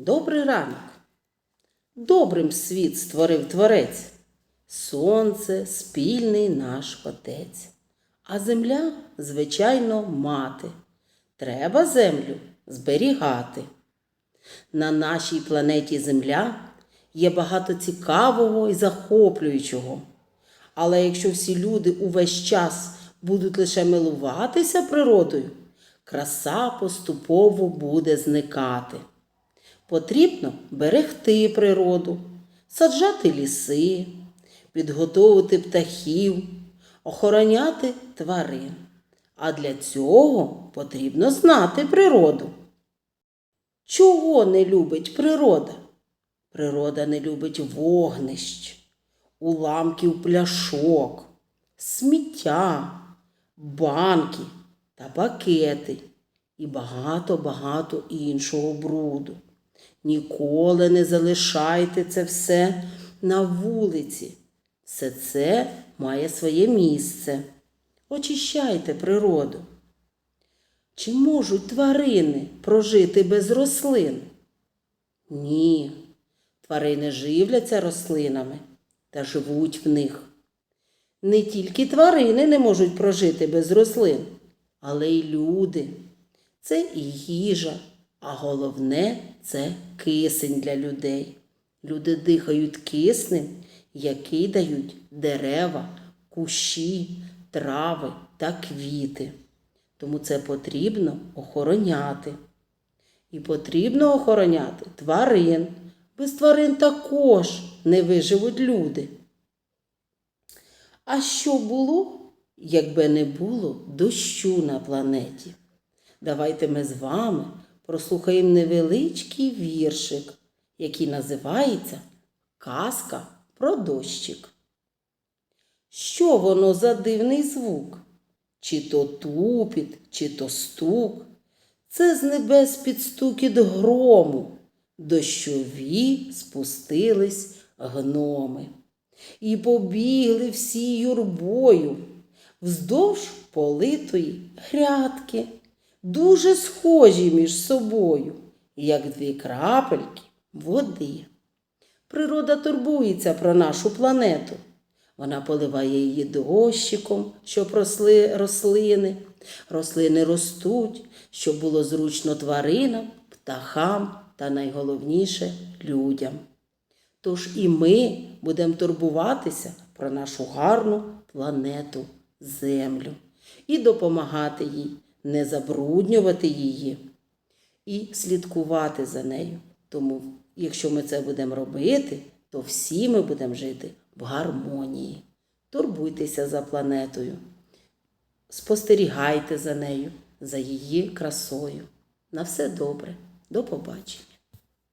Добрий ранок. Добрим світ створив творець. Сонце спільний наш отець. А земля, звичайно, мати. Треба землю зберігати. На нашій планеті Земля є багато цікавого і захоплюючого. Але якщо всі люди увесь час будуть лише милуватися природою, краса поступово буде зникати. Потрібно берегти природу, саджати ліси, підготовити птахів, охороняти тварин. А для цього потрібно знати природу. Чого не любить природа? Природа не любить вогнищ, уламків пляшок, сміття, банки та пакети і багато-багато іншого бруду. Ніколи не залишайте це все на вулиці. Все це має своє місце. Очищайте природу. Чи можуть тварини прожити без рослин? Ні. Тварини живляться рослинами та живуть в них. Не тільки тварини не можуть прожити без рослин, але й люди. Це і їжа, а головне це кисень для людей. Люди дихають киснем, який дають дерева, кущі, трави та квіти. Тому це потрібно охороняти. І потрібно охороняти тварин. Без тварин також не виживуть люди. А що було, якби не було дощу на планеті? Давайте ми з вами прослухаємо невеличкий віршик, який називається Казка про дощик. Що воно за дивний звук? Чи то тупіт, чи то стук? Це з небес під стукіт грому. Дощові спустились гноми. І побігли всі юрбою вздовж политої грядки, дуже схожі між собою, як дві крапельки води. Природа турбується про нашу планету. Вона поливає її дощиком, щоб росли рослини. Рослини ростуть, щоб було зручно тваринам, птахам та найголовніше людям. Тож і ми будемо турбуватися про нашу гарну планету Землю і допомагати їй, не забруднювати її і слідкувати за нею. Тому, якщо ми це будемо робити, то всі ми будемо жити в гармонії. Турбуйтеся за планетою, спостерігайте за нею, за її красою. На все добре. До побачення.